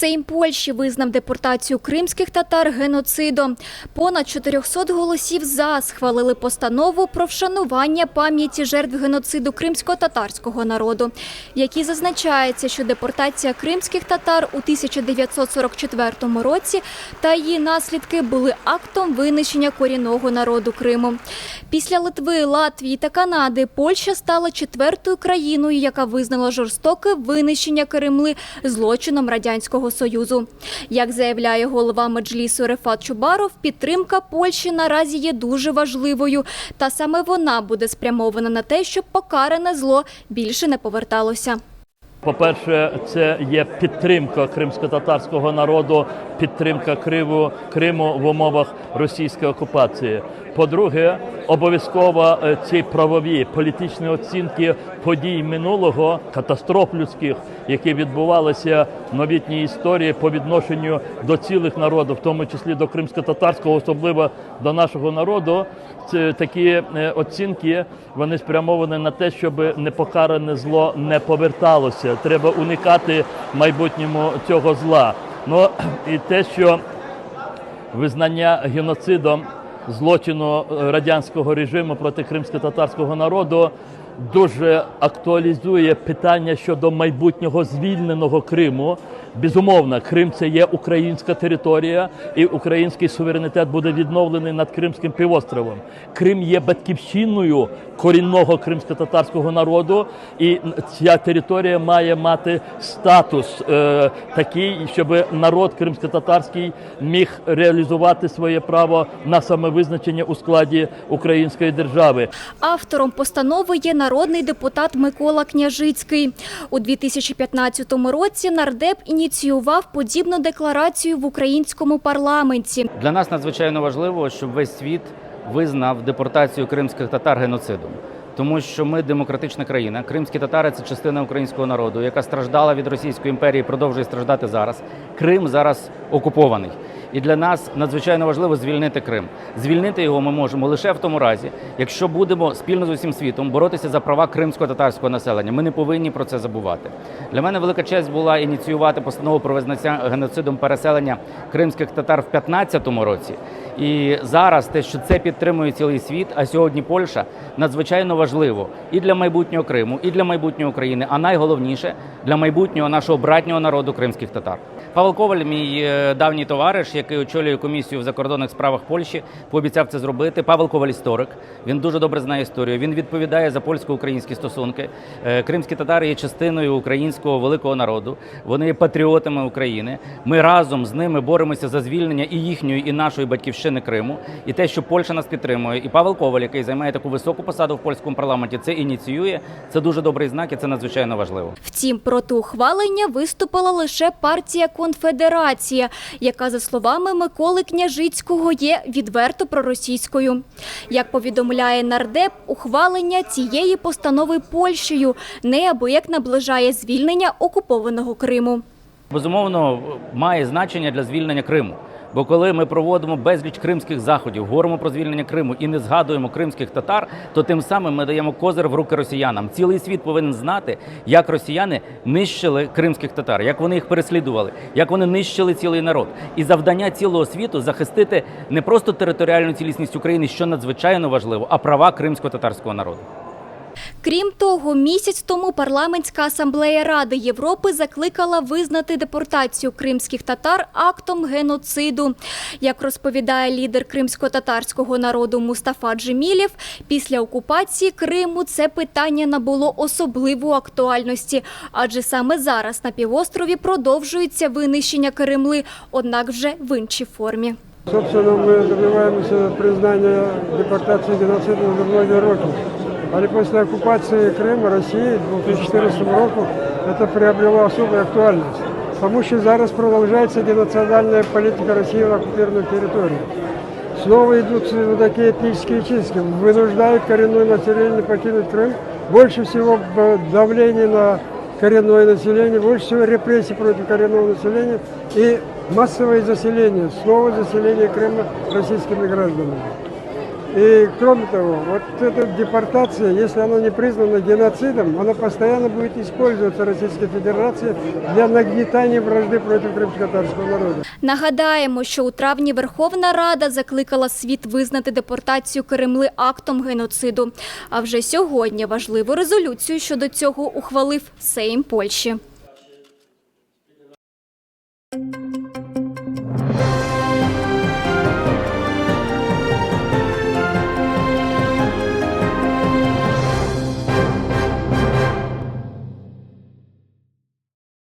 Сейм Польщі визнав депортацію кримських татар геноцидом. Понад 400 голосів за схвалили постанову про вшанування пам'яті жертв геноциду кримсько-татарського народу, в якій зазначається, що депортація кримських татар у 1944 році та її наслідки були актом винищення корінного народу Криму. Після Литви, Латвії та Канади Польща стала четвертою країною, яка визнала жорстоке винищення Кремли злочином радянського союзу. Як заявляє голова меджлісу Рефат Чубаров, підтримка Польщі наразі є дуже важливою, та саме вона буде спрямована на те, щоб покаране зло більше не поверталося. По-перше, це є підтримка кримсько-татарського народу, підтримка Криву, Криму в умовах російської окупації. По-друге, обов'язково е, ці правові політичні оцінки подій минулого, катастроф людських, які відбувалися в новітній історії по відношенню до цілих народів, в тому числі до кримсько-татарського, особливо до нашого народу. Це такі е, оцінки вони спрямовані на те, щоб непокаране зло не поверталося. Треба уникати в майбутньому цього зла. Ну і те, що визнання геноцидом злочину е, радянського режиму проти кримсько-татарського народу дуже актуалізує питання щодо майбутнього звільненого Криму. Безумовно, Крим це є українська територія, і український суверенітет буде відновлений над Кримським півостровом. Крим є батьківщиною корінного кримсько-татарського народу, і ця територія має мати статус е, такий, щоб народ кримсько-татарський міг реалізувати своє право на самовизначення у складі української держави. Автором постанови є народний депутат Микола Княжицький. У 2015 році нардеп ініціював подібну декларацію в українському парламенті. Для нас надзвичайно важливо, щоб весь світ визнав депортацію кримських татар геноцидом. Тому що ми демократична країна. Кримські татари це частина українського народу, яка страждала від Російської імперії, продовжує страждати зараз. Крим зараз окупований. І для нас надзвичайно важливо звільнити Крим. Звільнити його ми можемо лише в тому разі, якщо будемо спільно з усім світом боротися за права кримсько-татарського населення. Ми не повинні про це забувати. Для мене велика честь була ініціювати постанову про визнання геноцидом переселення кримських татар в 2015 році. І зараз те, що це підтримує цілий світ, а сьогодні Польща надзвичайно важливо і для майбутнього Криму, і для майбутнього України, а найголовніше для майбутнього нашого братнього народу кримських татар. Павел Коваль, мій е, давній товариш, який очолює комісію в закордонних справах Польщі, пообіцяв це зробити. Павел Коваль історик. Він дуже добре знає історію. Він відповідає за польсько-українські стосунки. Е, Кримські татари є частиною українського великого народу. Вони є патріотами України. Ми разом з ними боремося за звільнення і їхньої, і нашої батьківщини Криму. І те, що Польща нас підтримує, і Павел Коваль, який займає таку високу посаду в польському парламенті, це ініціює. Це дуже добрий знак, і це надзвичайно важливо. Втім, проти ухвалення виступила лише партія Конфедерація, яка, за словами Миколи Княжицького, є відверто проросійською. Як повідомляє нардеп, ухвалення цієї постанови Польщею неабияк наближає звільнення окупованого Криму. Безумовно, має значення для звільнення Криму. Бо коли ми проводимо безліч кримських заходів, говоримо про звільнення Криму і не згадуємо кримських татар, то тим самим ми даємо козир в руки росіянам. Цілий світ повинен знати, як росіяни нищили кримських татар, як вони їх переслідували, як вони нищили цілий народ. І завдання цілого світу захистити не просто територіальну цілісність України, що надзвичайно важливо, а права кримсько-татарського народу. Крім того, місяць тому парламентська асамблея Ради Європи закликала визнати депортацію кримських татар актом геноциду. Як розповідає лідер кримсько-татарського народу Мустафа Джемілєв, після окупації Криму це питання набуло особливу актуальності, адже саме зараз на півострові продовжується винищення Кремли, однак вже в іншій формі. Собственно, мы добиваемся признания депортации геноцида уже многие роки. Але после оккупации Крыма России в 2014 року это приобрело особую актуальность. Тому що зараз продолжается геноцидальная политика России на оккупированной территории. Снова идут вот такие этнические чистки, вынуждают коренное население покинуть Крым. Больше всего давление на коренное население, больше всего репрессий против коренного населения и массовое заселение, снова заселение Крыма российскими гражданами. И кроме того, вот эта депортация, если она не признана геноцидом, она постоянно будет использоваться Российской Федерацией для нагнетания вражды против крымско-татарского народа. Нагадаємо, що у травні Верховна Рада закликала світ визнати депортацію Кремли актом геноциду. А вже сьогодні важливу резолюцію щодо цього ухвалив Сейм Польщі.